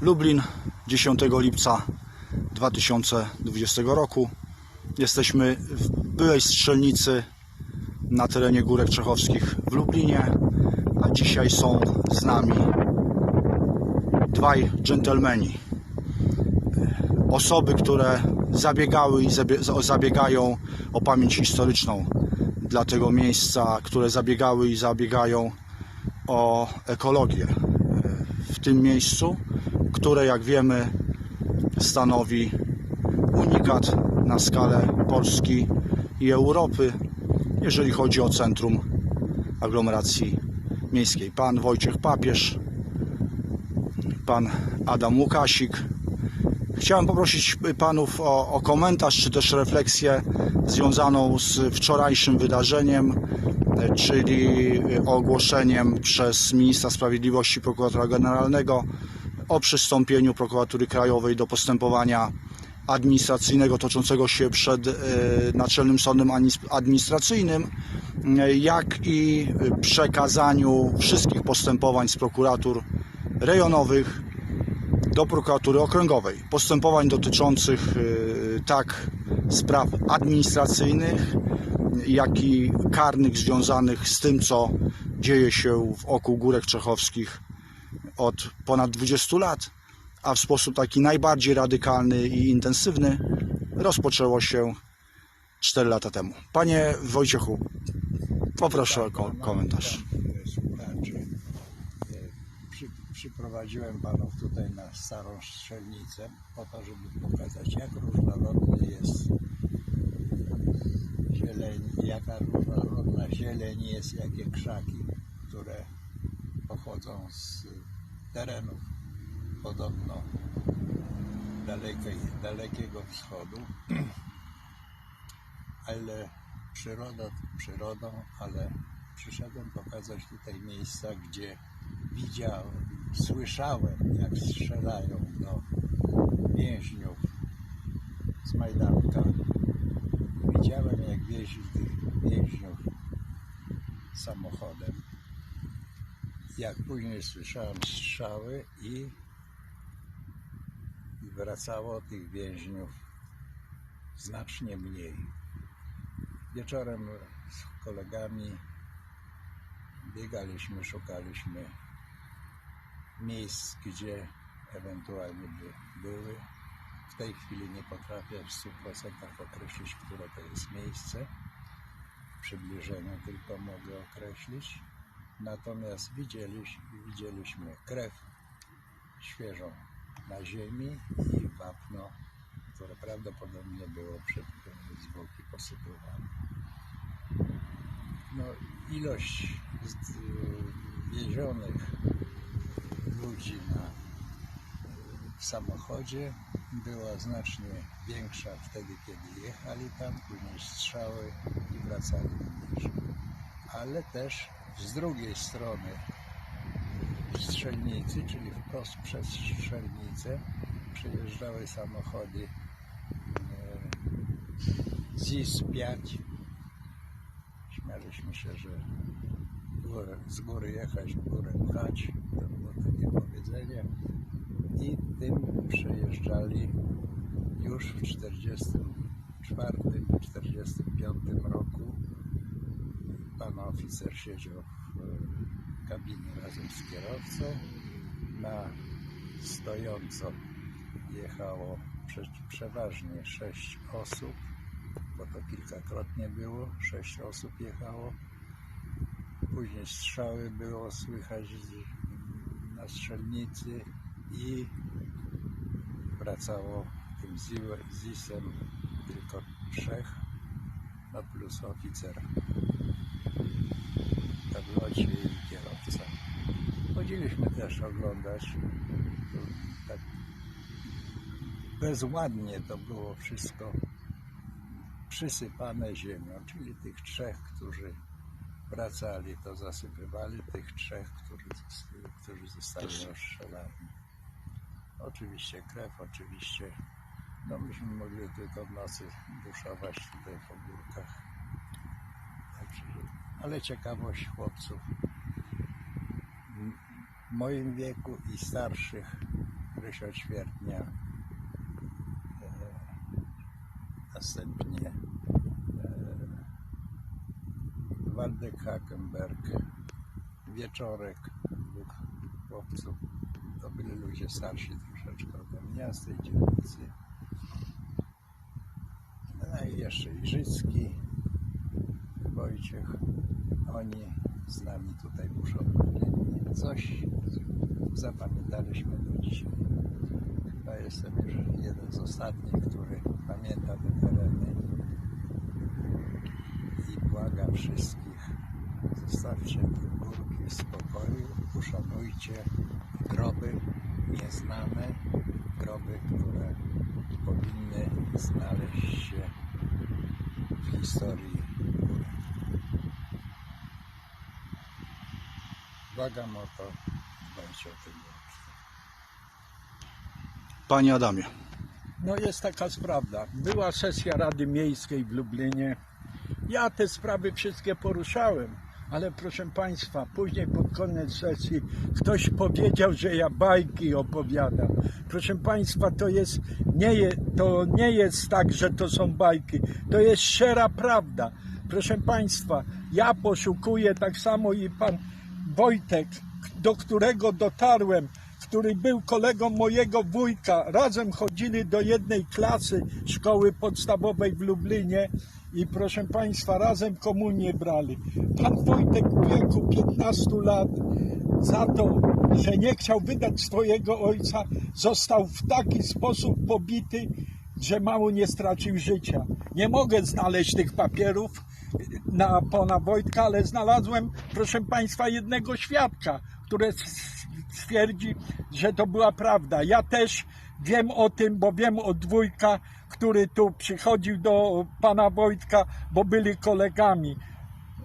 Lublin 10 lipca 2020 roku. Jesteśmy w byłej strzelnicy na terenie Górek Czechowskich w Lublinie, a dzisiaj są z nami dwaj dżentelmeni. Osoby, które zabiegały i zabie- zabiegają o pamięć historyczną dla tego miejsca, które zabiegały i zabiegają o ekologię w tym miejscu, które jak wiemy stanowi unikat na skalę Polski i Europy, jeżeli chodzi o centrum aglomeracji miejskiej. Pan Wojciech Papież, pan Adam Łukasik. Chciałem poprosić panów o, o komentarz czy też refleksję związaną z wczorajszym wydarzeniem, czyli ogłoszeniem przez ministra sprawiedliwości prokuratora generalnego o przystąpieniu prokuratury krajowej do postępowania administracyjnego toczącego się przed e, Naczelnym Sądem Administracyjnym, e, jak i przekazaniu wszystkich postępowań z prokuratur rejonowych do prokuratury okręgowej. Postępowań dotyczących y, tak spraw administracyjnych, jak i karnych związanych z tym, co dzieje się wokół Górek Czechowskich od ponad 20 lat, a w sposób taki najbardziej radykalny i intensywny rozpoczęło się 4 lata temu. Panie Wojciechu, poproszę o ko- komentarz. Słuchaczy. E, Przy, przyprowadziłem panów tutaj na starą strzelnicę po to, żeby pokazać jak różnorodny jest zieleń, jaka różnorodna zieleń jest, jakie krzaki, które pochodzą z terenów podobno dalekiej, dalekiego wschodu. ale przyroda przyrodą, ale przyszedłem pokazać tutaj miejsca, gdzie widziałem, słyszałem, jak strzelają do więźniów z Majdanka. Widziałem, jak wieźli tych więźniów samochodem. Jak później słyszałem strzały i, i wracało tych więźniów znacznie mniej. Wieczorem z kolegami biegaliśmy, szukaliśmy miejsc, gdzie ewentualnie by były. W tej chwili nie potrafię w 100% określić, które to jest miejsce. W przybliżeniu tylko mogę określić. Natomiast widzieliśmy, widzieliśmy krew świeżą na ziemi i wapno, które prawdopodobnie było przed zwłoki posypywane. No, ilość wiezionych ludzi na, w samochodzie była znacznie większa wtedy, kiedy jechali tam, później strzały i wracali mniejsze. Ale też z drugiej strony strzelnicy, czyli wprost przez strzelnicę, przejeżdżały samochody e, ZIS-5. Śmialiśmy się, że górę, z góry jechać, w górę pchać. To było takie powiedzenie. I tym przejeżdżali już w 1944-1945 roku. Pan oficer siedział w e, kabinie razem z kierowcą. Na stojąco jechało prze, przeważnie sześć osób, bo to kilkakrotnie było, sześć osób jechało. Później strzały było słychać na strzelnicy i wracało tym zi- ZIS-em tylko trzech, no plus oficer tablocie i kierowca. Chodziliśmy też oglądać. Tak bezładnie to było wszystko przysypane ziemią, czyli tych trzech, którzy wracali, to zasypywali, tych trzech, którzy, którzy zostali rozstrzelani. Oczywiście krew, oczywiście, no myśmy mogli tylko w nocy duszować tutaj po górkach. Także, ale ciekawość chłopców w moim wieku i starszych Rysioćwiertnia, e, następnie e, Waldek Hakenberg, Wieczorek, dwóch chłopców. To byli ludzie starsi troszeczkę ode mnie z tej dzielnicy. No i jeszcze Iżycki, Wojciech. Oni z nami tutaj muszą. Coś zapamiętaliśmy do dzisiaj. Chyba jestem już jeden z ostatnich, który pamięta te tereny i błagam wszystkich, zostawcie te górki w spokoju, uszanujcie groby nieznane, groby, które powinny znaleźć się w historii góry. Błagam o to, dbajcie o górki. Panie Adamie, No jest taka sprawa. Była sesja Rady Miejskiej w Lublinie. Ja te sprawy wszystkie poruszałem, ale proszę Państwa, później pod koniec sesji ktoś powiedział, że ja bajki opowiadam. Proszę Państwa, to jest, nie je, to nie jest tak, że to są bajki. To jest szczera prawda. Proszę Państwa, ja poszukuję tak samo i Pan Wojtek, do którego dotarłem, który był kolegą mojego wujka. Razem chodzili do jednej klasy szkoły podstawowej w Lublinie i proszę Państwa, razem komunię brali. Pan Wojtek w wieku 15 lat za to, że nie chciał wydać swojego ojca, został w taki sposób pobity, że mało nie stracił życia. Nie mogę znaleźć tych papierów na pana Wojtka, ale znalazłem, proszę Państwa, jednego świadka, który stwierdzi, że to była prawda. Ja też wiem o tym, bo wiem od dwójka, który tu przychodził do pana Wojtka, bo byli kolegami.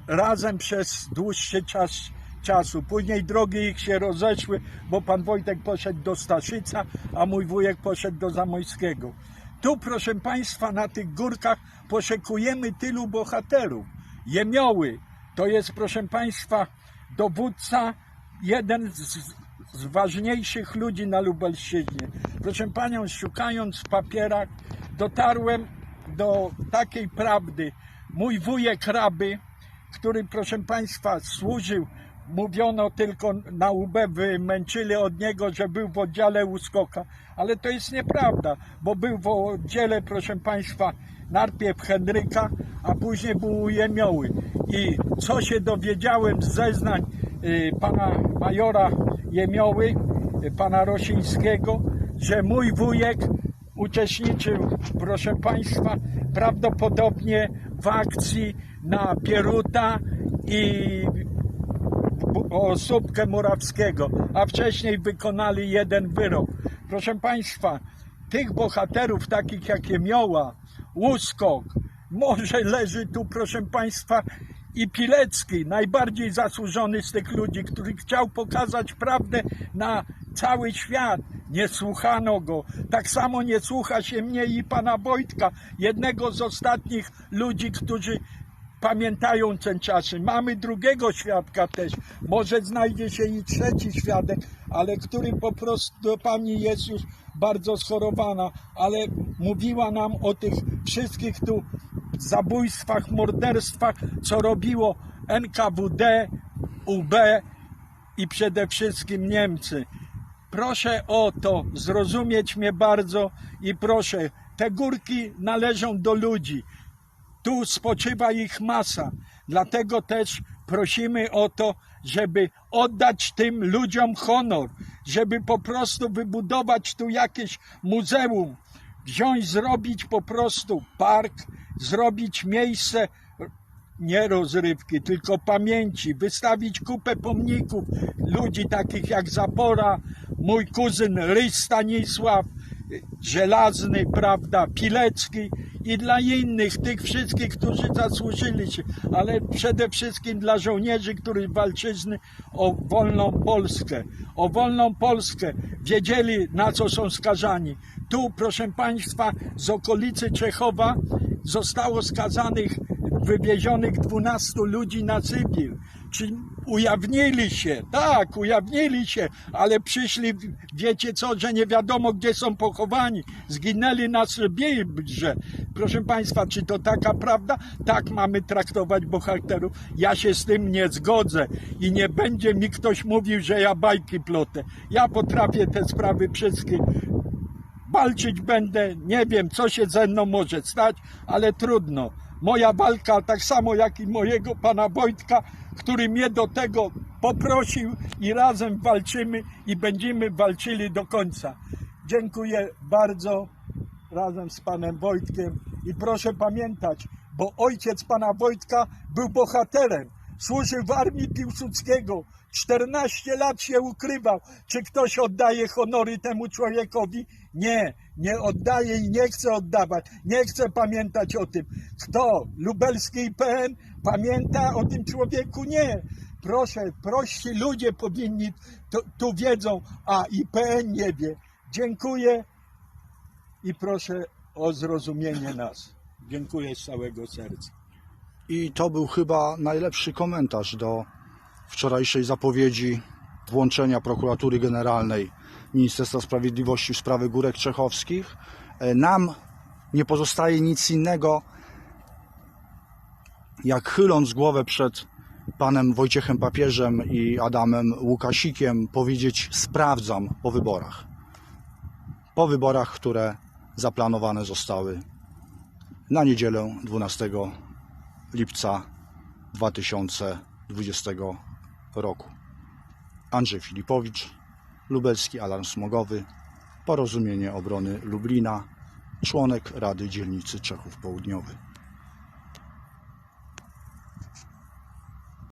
Razem przez dłuższy czas czasu. Później drogi ich się rozeszły, bo pan Wojtek poszedł do Staszyca, a mój wujek poszedł do Zamojskiego. Tu, proszę Państwa, na tych górkach poszukujemy tylu bohaterów. Jemioły to jest, proszę Państwa, dowódca, jeden z, z ważniejszych ludzi na Lubelszczyźnie. Proszę Panią, szukając w papierach, dotarłem do takiej prawdy. Mój wujek Raby, który, proszę Państwa, służył, mówiono tylko na UB, wymęczyli od niego, że był w oddziale Łuskoka, ale to jest nieprawda, bo był w oddziale, proszę Państwa, najpierw Henryka, a później był Jemioły. I co się dowiedziałem z zeznań y, pana majora Jemioły, y, pana Rosińskiego, że mój wujek uczestniczył, proszę Państwa, prawdopodobnie w akcji na Pieruta i osóbkę Murawskiego, a wcześniej wykonali jeden wyrok. Proszę Państwa, tych bohaterów takich jak Jemioła, Łuskok, może leży tu, proszę Państwa, i Pilecki, najbardziej zasłużony z tych ludzi, który chciał pokazać prawdę na cały świat. Nie słuchano go. Tak samo nie słucha się mnie i pana Wojtka, jednego z ostatnich ludzi, którzy pamiętają ten czasy. Mamy drugiego świadka też. Może znajdzie się i trzeci świadek, ale który po prostu pani jest już bardzo schorowana, ale mówiła nam o tych wszystkich tu zabójstwach, morderstwach, co robiło NKWD, UB i przede wszystkim Niemcy. Proszę o to, zrozumieć mnie bardzo i proszę, te górki należą do ludzi. Tu spoczywa ich masa. Dlatego też prosimy o to, żeby oddać tym ludziom honor, żeby po prostu wybudować tu jakieś muzeum, wziąć, zrobić po prostu park, zrobić miejsce nie rozrywki, tylko pamięci, wystawić kupę pomników ludzi takich jak Zapora, mój kuzyn Ryś Stanisław, Żelazny, prawda, Pilecki i dla innych, tych wszystkich, którzy zasłużyli się, ale przede wszystkim dla żołnierzy, którzy walczyli o wolną Polskę. O wolną Polskę wiedzieli, na co są skazani. Tu, proszę Państwa, z okolicy Czechowa zostało skazanych, wywiezionych 12 ludzi na Sybir. Czy ujawnili się, tak, ujawnili się, ale przyszli, wiecie co, że nie wiadomo gdzie są pochowani, zginęli na Sybirze. Proszę Państwa, czy to taka prawda? Tak mamy traktować bohaterów. Ja się z tym nie zgodzę i nie będzie mi ktoś mówił, że ja bajki plotę. Ja potrafię te sprawy wszystkie walczyć będę, nie wiem co się ze mną może stać, ale trudno. Moja walka, tak samo jak i mojego pana Wojtka, który mnie do tego poprosił i razem walczymy i będziemy walczyli do końca. Dziękuję bardzo razem z panem Wojtkiem i proszę pamiętać, bo ojciec pana Wojtka był bohaterem. Służył w armii Piłsudskiego. 14 lat się ukrywał. Czy ktoś oddaje honory temu człowiekowi? Nie, nie oddaje i nie chce oddawać. Nie chce pamiętać o tym. Kto? Lubelski IPN pamięta o tym człowieku? Nie. Proszę, prości ludzie powinni, tu, tu wiedzą, a IPN nie wie. Dziękuję i proszę o zrozumienie nas. Dziękuję z całego serca. I to był chyba najlepszy komentarz do wczorajszej zapowiedzi włączenia prokuratury generalnej Ministerstwa Sprawiedliwości w sprawy górek czechowskich. E, Nam nie pozostaje nic innego, jak chyląc głowę przed panem Wojciechem Papieżem i Adamem Łukasikiem, powiedzieć sprawdzam po wyborach. Po wyborach, które zaplanowane zostały na niedzielę 12 lipca 2020 roku. Andrzej Filipowicz, Lubelski Alarm Smogowy, Porozumienie Obrony Lublina, członek Rady Dzielnicy Czechów Południowych.